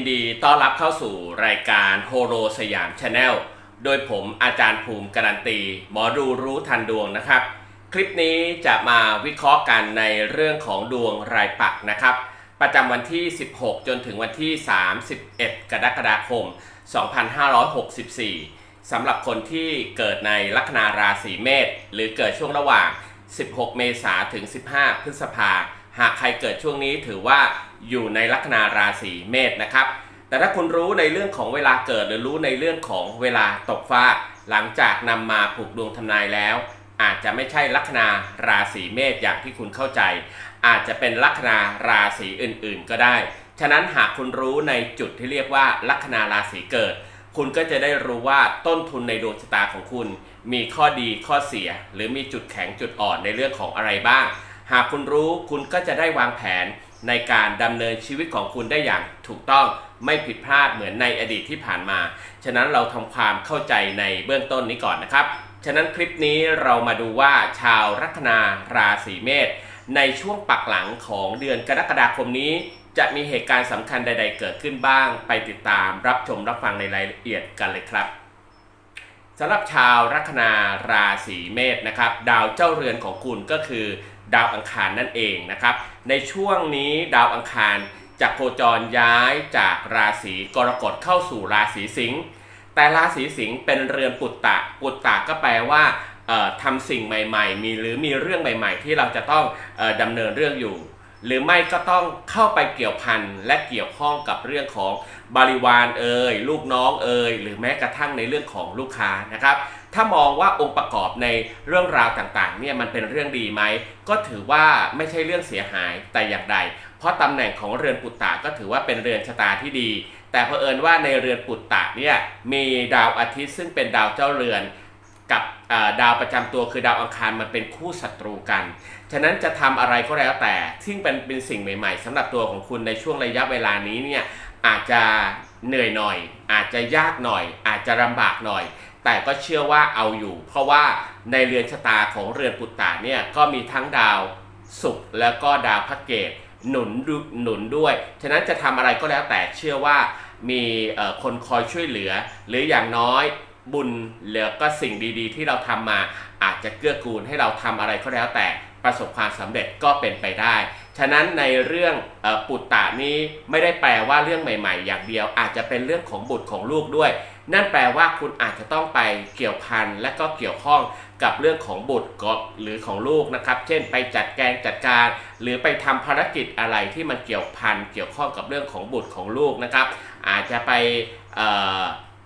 นดีต้อนรับเข้าสู่รายการโฮโ o สยามชาแนลโดยผมอาจารย์ภูมิการันตี หมอดูรู้ทันดวงนะครับ คลิปนี้จะมาวิเคราะห์กันในเรื่องของดวงรายปักนะครับ ประจำวันที่ 16 จนถึงวันที่ 31 กรกฎาคม 2564สำหรับคนที่เกิดในลัคนาราศีเมษหรือเกิดช่วงระหว่าง 16 เมษาถึง 15 พฤษภาหากใครเกิดช่วงนี้ถือว่า อยู่ในลัคนาราศีเมษนะครับ แต่ถ้าคุณรู้ในเรื่องของเวลาเกิดหรือรู้ในเรื่องของเวลาตกฟ้า หลังจากนำมาผูกดวงทำนายแล้ว อาจจะไม่ใช่ลัคนาราศีเมษอย่างที่คุณเข้าใจ อาจจะเป็นลัคนาราศีอื่นๆ ก็ได้ ฉะนั้นหากคุณรู้ในจุดที่เรียกว่าลัคนาราศีเกิด คุณก็จะได้รู้ว่าต้นทุนในดวงชะตาของคุณ มีข้อดีข้อเสีย หรือมีจุดแข็งจุดอ่อนในเรื่องของอะไรบ้าง หากคุณรู้คุณก็จะได้วางแผน ในการดำเนินชีวิตของคุณได้อย่างถูกต้องไม่ผิดพลาดเหมือนในอดีตที่ผ่านมา ฉะนั้นเราทำความเข้าใจในเบื้องต้นนี้ก่อนนะครับ ฉะนั้นคลิปนี้เรามาดูว่าชาวลัคนาราศีเมษในช่วงปักหลังของเดือนกรกฎาคมนี้ จะมีเหตุการณ์สำคัญใด ๆ เกิดขึ้นบ้าง ไปติดตามรับชมรับฟังในรายละเอียดกันเลยครับสำหรับชาวลัคนาราศีเมษนะครับ ดาวเจ้าเรือนของคุณก็คือ ดาวอังคารนั่นเองนะครับ ในช่วงนี้ดาวอังคารจะโคจรย้ายจากราศีกรกฎเข้าสู่ราศีสิงห์แต่ราศีสิงห์เป็นเรือนปุตตะปุตตะก็แปลว่าเอ่อทำสิ่งใหม่ๆ มีหรือมีเรื่องใหม่ ๆ ที่เราจะต้องออดำเนินเรื่องอยู่ หรือไม่ก็ต้องเข้าไปเกี่ยวพันและเกี่ยวข้องกับเรื่องของบริวารเอ่ยลูกน้องเอ่ยหรือแม้กระทั่งในเรื่องของลูกค้านะครับ ถ้ามองว่าองค์ประกอบในเรื่องราวต่างๆเนี่ยมันเป็นเรื่องดีไหมก็ถือว่าไม่ใช่เรื่องเสียหายแต่อย่างใด เพราะตำแหน่งของเรือนปุตตะก็ถือว่าเป็นเรือนชะตาที่ดี แต่เผอิญว่าในเรือนปุตตะเนี่ยมีดาวอาทิตย์ซึ่งเป็นดาวเจ้าเรือนกับดาวประจำตัวคือดาวอังคารมันเป็นคู่ศัตรูกัน ฉะนั้นจะทำอะไรก็แล้วแต่ ซึ่งเป็นเป็นสิ่งใหม่ ๆสำหรับตัวของคุณในช่วงระยะเวลานี้เนี่ยอาจจะเหนื่อยหน่อย อาจจะยากหน่อย อาจจะลำบากหน่อย แต่ก็เชื่อว่าเอาอยู่ เพราะว่าในเรือนชะตาของเรือนปุตตะเนี่ยก็มีทั้งดาวศุกร์แล้วก็ดาวพระเกตหนุนดูหนุนด้วย ฉะนั้นจะทำอะไรก็แล้วแต่เชื่อว่ามีคนคอยช่วยเหลือ หรืออย่างน้อยบุญเหลือก็สิ่งดีๆ ที่เราทำมาอาจจะเกื้อกูลให้เราทำอะไรก็แล้วแต่ประสบความสำเร็จก็เป็นไปได้ ฉะนั้นในเรื่องอปุตตะนี้ไม่ได้แปลว่าเรื่องใหม่ ๆ อย่างเดียว อาจจะเป็นเรื่องของบุตรของลูกด้วยนั่นแปลว่าคุณอาจจะต้องไปเกี่ยวพันและก็เกี่ยวข้องกับเรื่องของบุตรก็หรือของลูกนะครับ เช่น ไปจัดแกงจัดการ หรือไปทำภารกิจอะไรที่มันเกี่ยวพันเกี่ยวข้องกับเรื่องของบุตรของลูกนะครับ อาจจะไป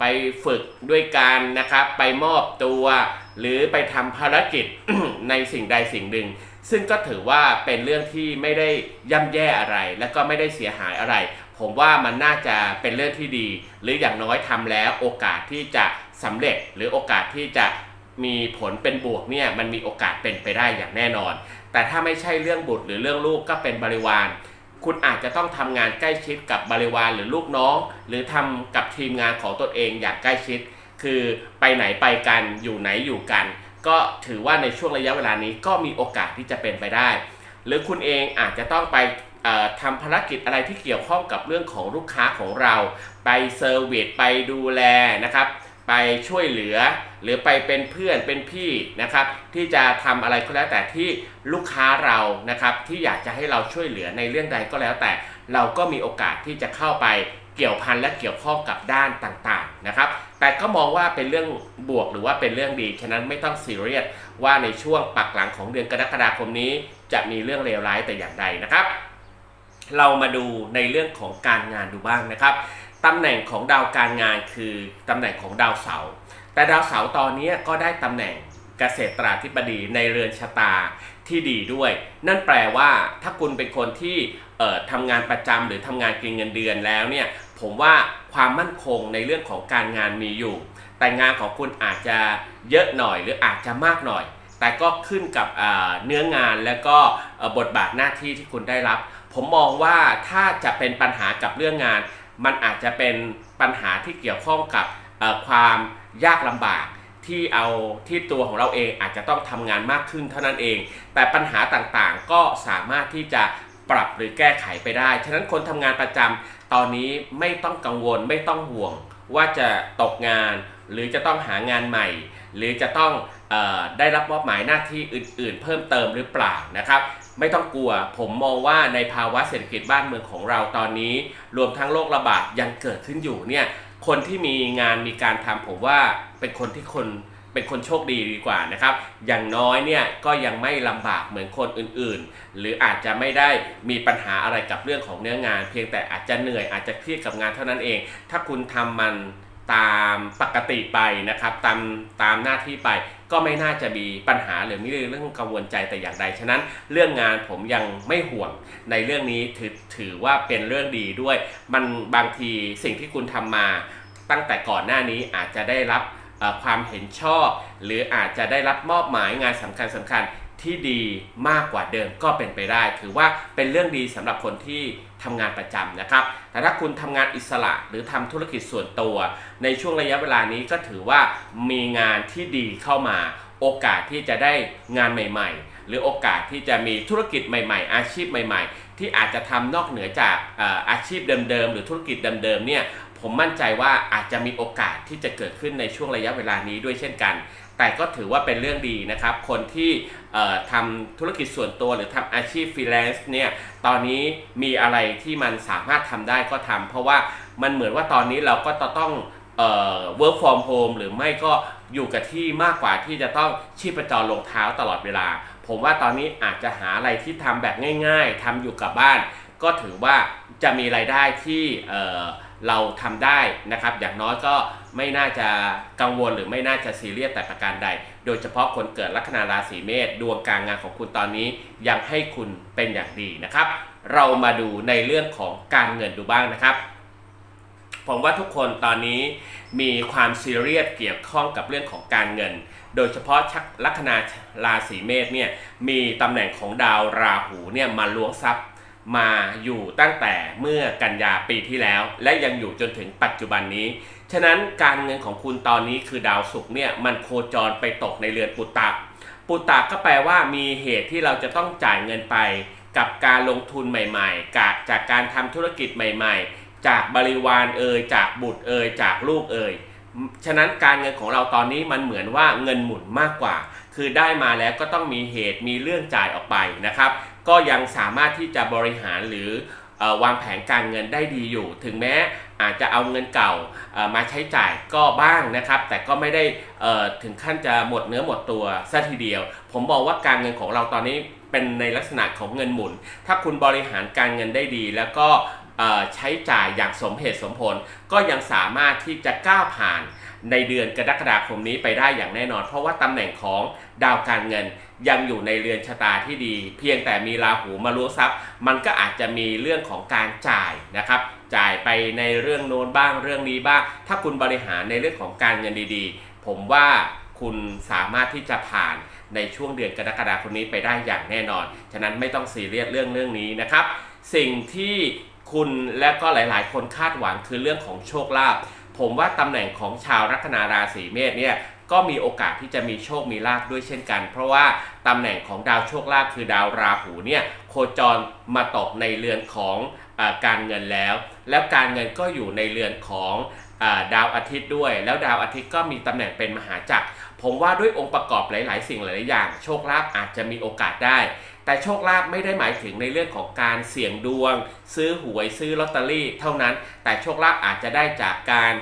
ไปฝึกด้วยกันนะครับไปมอบตัว หรือไปทำภารกิจในสิ่งใดสิ่งหนึ่งซึ่งก็ถือว่าเป็นเรื่องที่ไม่ได้ย่ำแย่อะไร และก็ไม่ได้เสียหายอะไร ผมว่ามันน่าจะเป็นเรื่องที่ดี หรืออย่างน้อยทำแล้วโอกาสที่จะสำเร็จ หรือโอกาสที่จะมีผลเป็นบวกเนี่ยมันมีโอกาสเป็นไปได้อย่างแน่นอน แต่ถ้าไม่ใช่เรื่องบุตรหรือเรื่องลูกก็เป็นบริวาร คุณอาจจะต้องทำงานใกล้ชิดกับบริวารหรือลูกน้อง หรือทำกับทีมงานของตนเองอย่างใกล้ชิด คือไปไหนไปกันอยู่ไหนอยู่กัน ก็ถือว่าในช่วงระยะเวลานี้ก็มีโอกาสที่จะเป็นไปได้ หรือคุณเองอาจจะต้องไป ทำภารกิจอะไรที่เกี่ยวข้องกับเรื่องของลูกค้าของเรา ไปเซอร์วิสไปดูแลนะครับ ไปช่วยเหลือ หรือไปเป็นเพื่อนเป็นพี่นะครับ ที่จะทำอะไรก็แล้วแต่ที่ลูกค้าเรานะครับที่อยากจะให้เราช่วยเหลือในเรื่องใดก็แล้วแต่ เราก็มีโอกาสที่จะเข้าไปเกี่ยวพันและเกี่ยวข้องกับด้านต่างๆนะครับ แต่ก็มองว่าเป็นเรื่องบวกหรือว่าเป็นเรื่องดี ฉะนั้นไม่ต้องซีเรียสว่าในช่วงปักหลังของเดือนกรกฎาคมนี้ จะมีเรื่องเลวร้ายแต่อย่างใดนะครับ เรามาดูในเรื่องของการงานดูบ้างนะครับตำแหน่งของดาวการงานคือตำแหน่งของดาวเสาร์แต่ดาวเสาร์ตอนนี้ก็ได้ตำแหน่งเกษตราธิบดีในเรือนชะตาที่ดีด้วย นั่นแปลว่าถ้าคุณเป็นคนที่เอ่อทำงานประจำหรือทำงานกินเงินเดือนแล้วเนี่ยผมว่าความมั่นคงในเรื่องของการงานมีอยู่ แต่งานของคุณอาจจะเยอะหน่อยหรืออาจจะมากหน่อย แต่ก็ขึ้นกับเนื้องานและก็บทบาทหน้าที่ที่คุณได้รับ ผมมองว่าถ้าจะเป็นปัญหากับเรื่องงาน มันอาจจะเป็นปัญหาที่เกี่ยวข้องกับความยากลำบากที่เอาที่ตัวของเราเองอาจจะต้องทำงานมากขึ้นเท่านั้นเอง แต่ปัญหาต่างๆก็สามารถที่จะปรับหรือแก้ไขไปได้ ฉะนั้นคนทำงานประจำตอนนี้ไม่ต้องกังวลไม่ต้องห่วงว่าจะตกงาน หรือจะต้องหางานใหม่ หรือจะต้องออได้รับมอบหมายหน้าที่อื่น ๆ เพิ่มเติมหรือเปล่านะครับ ไม่ต้องกลัวผมมองว่าในภาวะเศรษฐกิจบ้านเมืองของเราตอนนี้ รวมทั้งโรคระบาดยังเกิดขึ้นอยู่เนี่ยคนที่มีงานมีการทำผมว่าเป็นคนที่คนเป็นคนโชคดีดีกว่านะครับ อย่างน้อยเนี่ยก็ยังไม่ลำบากเหมือนคนอื่นๆ หรืออาจจะไม่ได้มีปัญหาอะไรกับเรื่องของเนื้องาน เพียงแต่อาจจะเหนื่อยอาจจะเครียดกับงานเท่านั้นเอง ถ้าคุณทำมัน ตามปกติไปนะครับ ตามตามหน้าที่ไป ก็ไม่น่าจะมีปัญหาหรือมีเรื่องกังวลใจแต่อย่างใด ฉะนั้นเรื่องงานผมยังไม่ห่วงในเรื่องนี้ถือถือว่าเป็นเรื่องดีด้วย มันบางทีสิ่งที่คุณทำมา ตั้งแต่ก่อนหน้านี้อาจจะได้รับความเห็นชอบ หรืออาจจะได้รับมอบหมายงานสำคัญสำคัญ ที่ดีมากกว่าเดิมก็เป็นไปได้ ถือว่าเป็นเรื่องดีสำหรับคนที่ทำงานประจำนะครับ แต่ถ้าคุณทำงานอิสระหรือทำธุรกิจส่วนตัว ในช่วงระยะเวลานี้ก็ถือว่ามีงานที่ดีเข้ามา โอกาสที่จะได้งานใหม่ๆ หรือโอกาสที่จะมีธุรกิจใหม่ ๆ อาชีพใหม่ ๆ ที่อาจจะทำนอกเหนือจากอาชีพเดิมๆหรือธุรกิจเดิมๆเนี่ยผมมั่นใจว่าอาจจะมีโอกาสที่จะเกิดขึ้นในช่วงระยะเวลานี้ด้วยเช่นกัน แต่ก็ถือว่าเป็นเรื่องดีนะครับ คนที่ทำธุรกิจส่วนตัวหรือทำอาชีพฟรีแลนซ์เนี่ย ตอนนี้มีอะไรที่มันสามารถทำได้ก็ทำเพราะว่ามันเหมือนว่าตอนนี้เราก็จะต้องเอ่อ work from home หรือไม่ก็อยู่กับที่มากกว่าที่จะต้องชีพจรลงเท้าตลอดเวลา ผมว่าตอนนี้อาจจะหาอะไรที่ทำแบบง่าย ๆทำอยู่กับบ้าน ก็ถือว่าจะมีรายได้ที่เเราทำได้นะครับ อย่างน้อยก็ ไม่น่าจะกังวลหรือไม่น่าจะซีเรียสแต่ประการใด โดยเฉพาะคนเกิดลัคนาราศีเมษดวงการงานของคุณตอนนี้ยังให้คุณเป็นอย่างดีนะครับ เรามาดูในเรื่องของการเงินดูบ้างนะครับผมว่าทุกคนตอนนี้มีความซีเรียสเกี่ยวข้องกับเรื่องของการเงิน โดยเฉพาะชักลัคนาราศีเมษเนี่ยมีตำแหน่งของดาวราหูเนี่ยมาล้วงทรัพย์มาอยู่ตั้งแต่เมื่อกันยาปีที่แล้ว และยังอยู่จนถึงปัจจุบันนี้ ฉะนั้นการเงินของคุณตอนนี้คือดาวศุกร์เนี่ยมันโคจรไปตกในเรือนปุตตะปุตตะก็แปลว่ามีเหตุที่เราจะต้องจ่ายเงินไป กับการลงทุนใหม่ๆ จากจากการทำธุรกิจใหม่ ๆ จากบริวารเอ่ยจากบุตรเอ่ยจากลูกเอ่ยฉะนั้นการเงินของเราตอนนี้มันเหมือนว่าเงินหมุนมากกว่า คือได้มาแล้วก็ต้องมีเหตุมีเรื่องจ่ายออกไปนะครับ ก็ยังสามารถที่จะบริหารหรือ วางแผนการเงินได้ดีอยู่ ถึงแม้อาจจะเอาเงินเก่ามาใช้จ่ายก็บ้างนะครับ แต่ก็ไม่ได้ถึงขั้นจะหมดเนื้อหมดตัวซะทีเดียว ผมบอกว่าการเงินของเราตอนนี้เป็นในลักษณะของเงินหมุน ถ้าคุณบริหารการเงินได้ดี แล้วก็ใช้จ่ายอย่างสมเหตุสมผล ก็ยังสามารถที่จะก้าวผ่านในเดือนกรกฎาคมนี้ไปได้อย่างแน่นอน เพราะว่าตำแหน่งของ ดาวการเงินยังอยู่ในเรือนชะตาที่ดี เพียงแต่มีราหูมารู้ทรัพย์ มันก็อาจจะมีเรื่องของการจ่ายนะครับ จ่ายไปในเรื่องโน้นบ้างเรื่องนี้บ้าง ถ้าคุณบริหารในเรื่องของการเงินดีๆ ผมว่าคุณสามารถที่จะผ่านในช่วงเดือนกรกฎาคมนี้ไปได้อย่างแน่นอน ฉะนั้นไม่ต้องซีเรียสเรื่องเรื่องนี้นะครับ สิ่งที่คุณและก็หลาย ๆ คนคาดหวังคือเรื่องของโชคลาภผมว่าตำแหน่งของชาวลัคนาราศีเมษเนี่ย ก็มีโอกาสที่จะมีโชคมีลาภด้วยเช่นกัน เพราะว่าตำแหน่งของดาวโชคลาภคือดาวราหูเนี่ยโคจรมาตกในเรือนของอการเงินแล้ว แล้วการเงินก็อยู่ในเรือนของอดาวอาทิตย์ด้วย แล้วดาวอาทิตย์ก็มีตำแหน่งเป็นมหาจักร ผมว่าด้วยองค์ประกอบหลาย ๆ สิ่งหลาย ๆ อย่าง โชคลาภอาจจะมีโอกาสได้ แต่โชคลาภไม่ได้หมายถึงในเรื่องของการเสี่ยงดวง ซื้อหวยซื้อลอตเตอรี่ เท่านั้น แต่โชคลาภอาจจะได้จากการ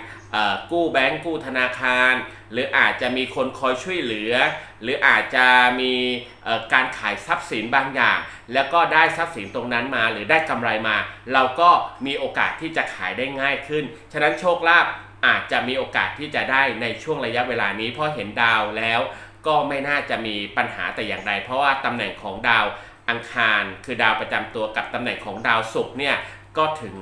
กู้แบงก์กู้ธนาคาร หรืออาจจะมีคนคอยช่วยเหลือ หรืออาจจะมีการขายทรัพย์สินบางอย่าง แล้วก็ได้ทรัพย์สินตรงนั้นมา หรือได้กำไรมา เราก็มีโอกาสที่จะขายได้ง่ายขึ้น ฉะนั้นโชคลาภอาจจะมีโอกาสที่จะได้ในช่วงระยะเวลานี้ เพราะเห็นดาวแล้วก็ไม่น่าจะมีปัญหาแต่อย่างใดเพราะว่าตำแหน่งของดาวอังคาร คือดาวประจำตัวกับตำแหน่งของดาวศุกร์เนี่ยก็ถึง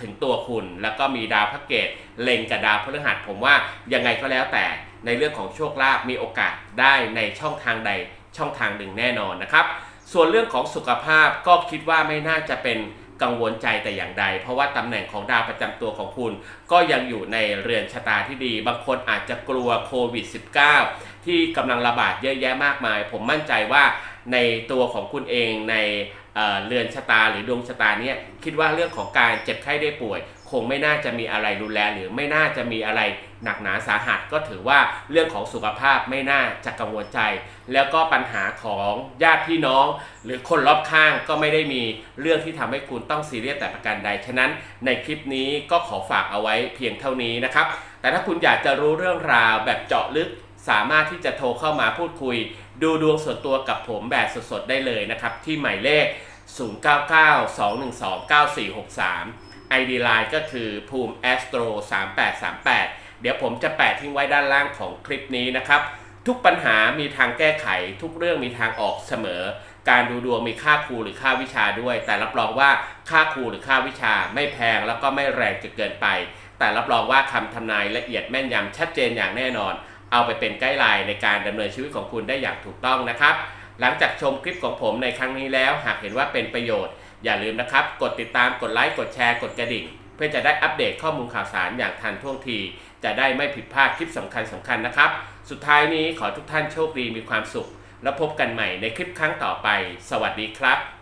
ถึงตัวคุณแล้วก็มีดาวพระเกตเล็งกับดาวพฤหัสผมว่ายังไงก็แล้วแต่ในเรื่องของโชคลาภมีโอกาสได้ในช่องทางใดช่องทางหนึ่งแน่นอนนะครับ ส่วนเรื่องของสุขภาพก็คิดว่าไม่น่าจะเป็นกังวลใจแต่อย่างใด เพราะว่าตำแหน่งของดาวประจำตัวของคุณ ก็ยังอยู่ในเรือนชะตาที่ดี บางคนอาจจะกลัวโควิด -19 ที่กำลังระบาดเยอะแยะมากมาย ผมมั่นใจว่าในตัวของคุณเองใน เรือนชะตาหรือดวงชะตาเนี่ยคิดว่าเรื่องของการเจ็บไข้ได้ป่วย คงไม่น่าจะมีอะไรรุนแรงหรือไม่น่าจะมีอะไรหนักหนาสาหัส ก็ถือว่าเรื่องของสุขภาพไม่น่าจะกังวลใจ แล้วก็ปัญหาของญาติพี่น้อง หรือคนรอบข้างก็ไม่ได้มีเรื่องที่ทำให้คุณต้องซีเรียสแต่ประการใดฉะนั้น ในคลิปนี้ก็ขอฝากเอาไว้เพียงเท่านี้นะครับแต่ถ้าคุณอยากจะรู้เรื่องราวแบบเจาะลึกสามารถที่จะโทรเข้ามาพูดคุย ดูดวงส่วนตัวกับผมแบบสดๆได้เลยนะครับ ที่หมายเลข 0992129463 ID Line ก็คือภูมิ Astro 3838 เดี๋ยวผมจะแปะทิ้งไว้ด้านล่างของคลิปนี้นะครับ ทุกปัญหามีทางแก้ไข ทุกเรื่องมีทางออกเสมอ การดูดวงมีค่าครูหรือค่าวิชาด้วย แต่รับรองว่าค่าครูหรือค่าวิชาไม่แพงแล้วก็ไม่แรงจนเกินไป แต่รับรองว่าคำทำนายละเอียดแม่นยำชัดเจนอย่างแน่นอน เอาไปเป็นไกด์ไลน์ในการดำเนินชีวิตของคุณได้อย่างถูกต้องนะครับ หลังจากชมคลิปของผมในครั้งนี้แล้ว หากเห็นว่าเป็นประโยชน์ อย่าลืมนะครับ กดติดตามกดไลค์กดแชร์กดกระดิ่ง เพื่อจะได้อัปเดตข้อมูลข่าวสารอย่างทันท่วงที จะได้ไม่ผิดพลาดคลิปสำคัญสำคัญนะครับ สุดท้ายนี้ขอทุกท่านโชคดีมีความสุข แล้วพบกันใหม่ในคลิปครั้งต่อไป สวัสดีครับ